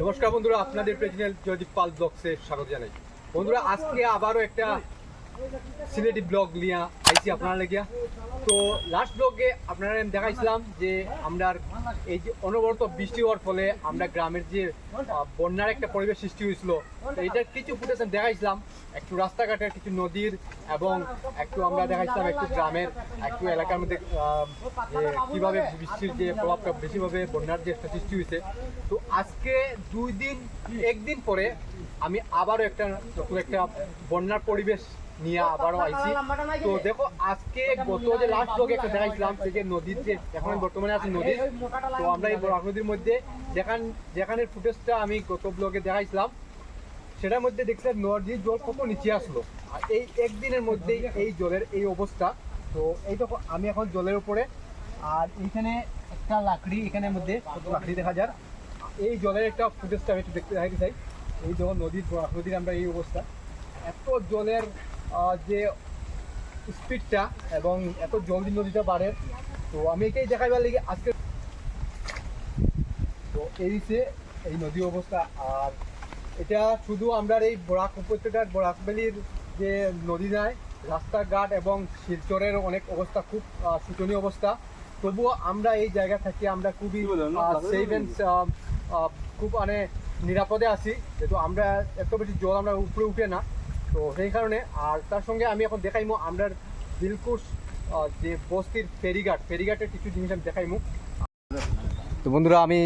নমস্কার বন্ধুরা আপনাদের প্রেসিডেন্ট জয়দীপ পাল ব্লগসে স্বাগত জানাই। বন্ধুরা আজকে আবারও একটা সিলেটি ব্লগ নিয়ে আইছি আপনারা লেগিয়া। তো লাস্ট ব্লগে আপনারা আমি দেখাইছিলাম যে আমরা এই যে অনবরত বৃষ্টি হওয়ার ফলে আমরা গ্রামের যে বন্যার একটা পরিবেশ সৃষ্টি হয়েছিল, তো এটার কিছু ফুটেজ আমি দেখাইছিলাম। একটু রাস্তাঘাটের কিছু নদীর এবং একটু আমরা দেখাইছিলাম একটু গ্রামের, একটু এলাকার মধ্যে কীভাবে বৃষ্টির যে প্রভাবটা বেশিভাবে বন্যার যে একটা সৃষ্টি হয়েছে। তো আজকে দুই দিন, একদিন পরে আমি আবারও একটা নতুন একটা বন্যার পরিবেশ নিয়ে আবারও আইছি। তো দেখো আজকে গত যে লাস্ট ব্লগে একটা দেখাইছিলাম সেই যে নদীর যে এখন আমি বর্তমানে আছি নদীর। তো আমরা এই বরাক নদীর মধ্যে যেখান যেখানের ফুটেজটা আমি গত ব্লগে দেখাইছিলাম সেটার মধ্যে দেখছিলাম নদীর জল কত নিচে আসলো। আর এই একদিনের মধ্যেই এই জলের এই অবস্থা। তো এই দেখো আমি এখন জলের উপরে আর এইখানে একটা লাকড়ি এখানের মধ্যে লাকড়ি দেখা যায় এই জলের একটা ফুটেজটা আমি একটু দেখতে দেখাইতে চাই। এই যখন নদীর নদীর আমরা এই অবস্থা। এত জলের যে স্পিডটা এবং এত জলদি নদীটা বাড়ে তো আমি এটাই দেখাইবার লেগে আজকে। তো এই হচ্ছে এই নদী অবস্থা। আর এটা শুধু আমরা এই বরাক উপত্যকার বরাক ভ্যালির যে নদী যায় রাস্তাঘাট এবং শিলচরের অনেক অবস্থা খুব শোচনীয় অবস্থা। তবুও আমরা এই জায়গা থেকে আমরা খুবই অ্যান্ড খুব মানে নিরাপদে আছি। যেহেতু আমরা এত বেশি জল আমরা উপরে উঠে না তো সেই কারণে, আর তার সঙ্গে আমি এখন দেখাইমু আমরা দিলকুশ যে বস্তির ফেরিঘাট, ফেরিঘাটের কিছু জিনিস আমি দেখাইমু। তো বন্ধুরা, আমি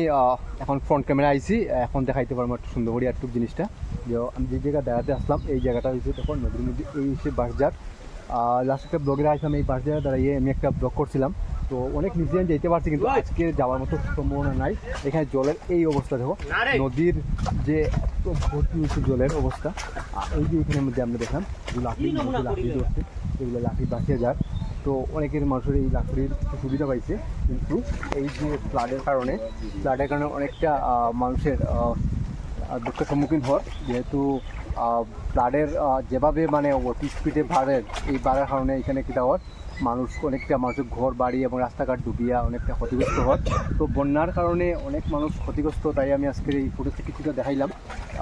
এখন ফ্রন্ট ক্যামেরা আইছি, এখন দেখাইতে পারব একটু সুন্দর করে একটু জিনিসটা। যে, আমি যে জায়গা দেখাতে আসলাম, এই জায়গাটা হয়েছে তখন নদীর মধ্যে, এই হচ্ছে বাসজার লাস্ট একটা ব্লগের আসলাম এই বাসজার দাঁড়িয়ে আমি একটা ব্লগ করছিলাম। তো অনেক নিচে আমি যেতে পারছি কিন্তু আজকে যাওয়ার মতো সম্ভাবনা নাই। এখানে জলের এই অবস্থা দেখো। নদীর যে ভর্তি হচ্ছে জলের অবস্থা আর এই যে এখানের মধ্যে আমরা দেখলাম যে লাকড়ি লাকড়ি ধরছে এগুলো লাকড়ি বাঁচিয়ে যাক। তো অনেকের মানুষের এই লাকড়ির সুবিধা পাইছে কিন্তু এই যে ফ্লাডের কারণে ফ্লাডের কারণে অনেকটা মানুষের দুঃখের সম্মুখীন হওয়ার যেহেতু ফ্লাডের যেভাবে মানে অতি স্পিডে বাড়ে এই বাড়ার কারণে এখানে কী হয় মানুষ অনেকটা মানুষের ঘর বাড়ি এবং রাস্তাঘাট ডুবিয়া অনেকটা ক্ষতিগ্রস্ত হয়। তো বন্যার কারণে অনেক মানুষ ক্ষতিগ্রস্ত তাই আমি আজকের এই ফুটেজটা কিছুটা দেখাইলাম।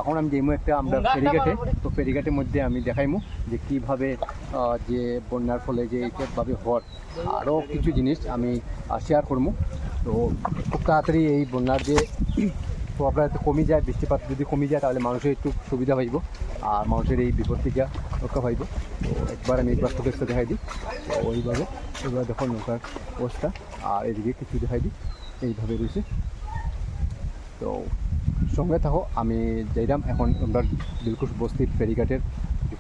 এখন আমি যেমন একটা আমরা ফেরিঘাটে। তো ফেরিঘাটের মধ্যে আমি দেখাইমু যে কীভাবে যে বন্যার ফলে যে এইভাবে হয়। আরও কিছু জিনিস আমি শেয়ার করব তো খুব তাড়াতাড়ি এই বন্যার যে প্রভাবটা একটু কমে যায়, বৃষ্টিপাত যদি কমে যায়, তাহলে মানুষের একটু সুবিধা পাইব আর মানুষের এই বিপদ থেকে রক্ষা পাইব তো একবার আমি একবার ফুটেজটা দেখাই দিই। ওইভাবে এবার দেখো নৌকার অবস্থা। আর এদিকে কিছু দেখাই দিই। এইভাবে রয়েছে। তো সঙ্গে থাকো, আমি যাইলাম। এখন আমরা দিলকুশ বস্তির ফেরিঘাটের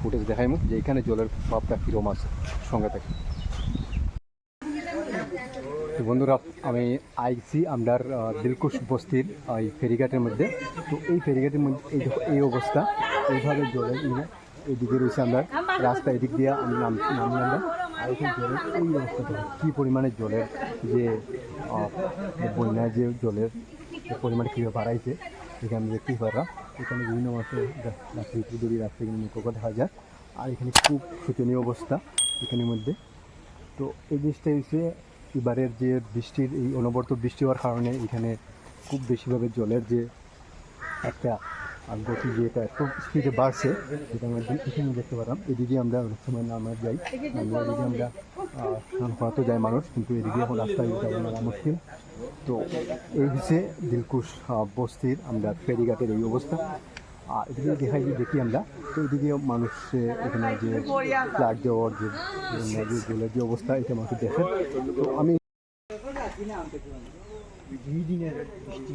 ফুটেজ দেখাইমু যে এখানে জলের প্রভাবটা কীরকম আছে, সঙ্গে থাকি। তো বন্ধুরা আমি আইছি আমরার দিলকুশ বস্তির এই ফেরিঘাটের মধ্যে। তো এই ফেরিঘাটের মধ্যে এই এই অবস্থা। এইভাবে জলের এইদিকে রয়েছে আমরা। রাস্তা এদিক দিয়ে আমি নাম নামি আমরা আর এখানে জলের এই অবস্থা দেখো কী পরিমাণে জলের যে আহ, বন্যার যে জলের পরিমাণ কীভাবে বাড়াইছে এখানে আমি দেখতেই পারলাম। এখানে বিভিন্ন মাসে রাত্রি দূরে রাস্তা এখানে নৌকা দেখা যায়। আর এখানে খুব শোচনীয় অবস্থা এখানের মধ্যে। তো এই জিনিসটা হচ্ছে এবারের যে বৃষ্টির, এই অনবরত বৃষ্টি হওয়ার কারণে এখানে খুব বেশিভাবে জলের যে একটা গতি যে এটা এত স্পিডে বাড়ছে, যেটা আমরা এখানে দেখতে পেলাম। এদিকে আমরা অনেক সময় আমরা যাই এদিকে আমরা স্নান করাতে যাই মানুষ, কিন্তু এদিকে এখন রাস্তায় নামা মুশকিল। তো এই হচ্ছে দিলকুশ বস্তির আমরা ফেরিঘাটের এই অবস্থা। আর এদিকে দেখাই যে দেখি আমরা তো এদিকে মানুষ এখানে যে ফ্ল্যাট দেওয়ার যে যে জলের যে অবস্থা এটা মানুষ দেখে। তো আমি দুই দিনের বৃষ্টি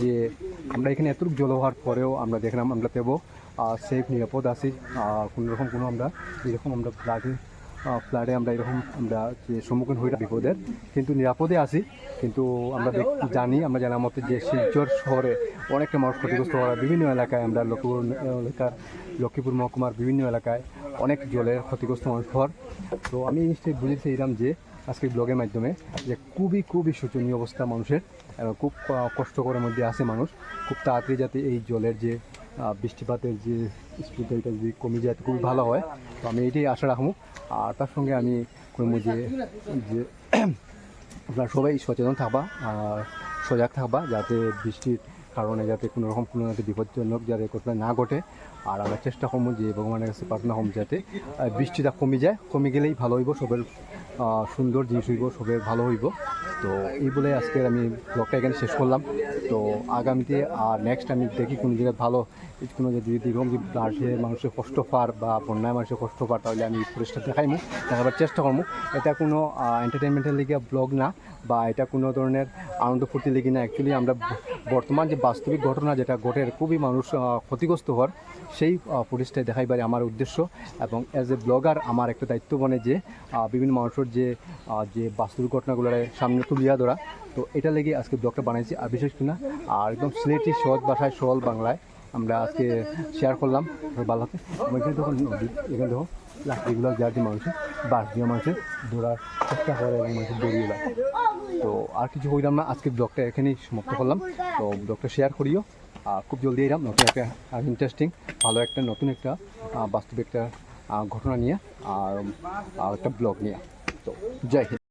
যে আমরা এখানে এতটুকু জল হওয়ার পরেও আমরা দেখলাম আমরা পেব সেফ নিরাপদ আছি। আহ, কোনো আমরা এরকম আমরা ফ্লাডে ফ্লাডে আমরা এরকম, আমরা যে সম্মুখীন হই বিপদের, কিন্তু নিরাপদে আছি। কিন্তু আমরা জানি, আমরা জানার মতে যে শিলচর শহরে অনেকটা মানুষ ক্ষতিগ্রস্ত হওয়ার, বিভিন্ন এলাকায় আমরা লক্ষ্মীপুর, এলাকার লক্ষ্মীপুর মহকুমার বিভিন্ন এলাকায় অনেক জলের ক্ষতিগ্রস্ত মানুষ হওয়ার। তো আমি এই জিনিসটা বুঝেছিলাম যে, আজকে ব্লগের মাধ্যমে যে খুবই খুবই শোচনীয় অবস্থা মানুষের খুব কষ্টকরের মধ্যে আছে মানুষ। খুব তাড়াতাড়ি যাতে এই জলের যে বৃষ্টিপাতের যে স্পিডটা এটা যদি কমে যায় খুবই ভালো হয়। তো আমি এটাই আশা রাখব। আর তার সঙ্গে আমি করব যে যে আপনারা সবাই সচেতন থাকবা, আর সজাগ থাকবা, যাতে বৃষ্টির কারণে যাতে কোনো রকম কোনো যাতে বিপজ্জনক যাতে ঘটনা না ঘটে। আর আমরা চেষ্টা করব যে, ভগবানের কাছে প্রার্থনা হম যাতে বৃষ্টিটা কমে যায়। কমে গেলেই ভালো হইব, সবের সুন্দর জিনিস হইব, সবের ভালো হইব। তো এই বলে আজকের আমি ব্লগটা এখানে শেষ করলাম। তো আগামীতে আর নেক্সট আমি দেখি কোনো জায়গায় ভালো কোনো যদি এরকম যে ফ্লাডে মানুষের কষ্ট পার বা বন্যায় মানুষের কষ্ট পার তাহলে আমি পরিষ্কার দেখাইমু দেখাবার চেষ্টা করব। এটা কোনো এন্টারটেনমেন্টের লিগে ব্লগ না, বা এটা কোনো ধরনের আনন্দ ফুর্তির লিগে না। অ্যাকচুয়ালি আমরা বর্তমান যে বাস্তবিক ঘটনা যেটা ঘটে খুবই মানুষ ক্ষতিগ্রস্ত হওয়ার, সেই ফুটেজটাই দেখাইবারে আমার উদ্দেশ্য। এবং অ্যাজ এ ব্লগার আমার একটা দায়িত্ব বনে যে বিভিন্ন মানুষের যে যে বাস্তবিক ঘটনাগুলোর সামনে তুলিয়া ধরা, তো এটা লেগে আজকে ব্লগটা বানাইছি। আর বিশেষ কিনা, আর একদম সিলেটি সহজ ভাষায় সরল বাংলায়। আমরা আজকে শেয়ার করলাম ভালো হাতে। এখানে তখন এখানে দেখো লাকড়িগুলো যার যে মানুষের বাস দিয়ে মানুষের দৌড়ার চেষ্টা করে এবং মানুষের দৌড়িয়ে যায়। তো আর কিছু হইলাম না, আজকে ব্লগটা এখানেই সমাপ্ত করলাম। তো ব্লগটা শেয়ার করিও। আর খুব জলদি এলাম, নতুন একটা ইন্টারেস্টিং ভালো একটা, নতুন একটা বাস্তবিক একটা ঘটনা নিয়ে, আর একটা ব্লগ নিয়ে। তো জয় হিন্দ।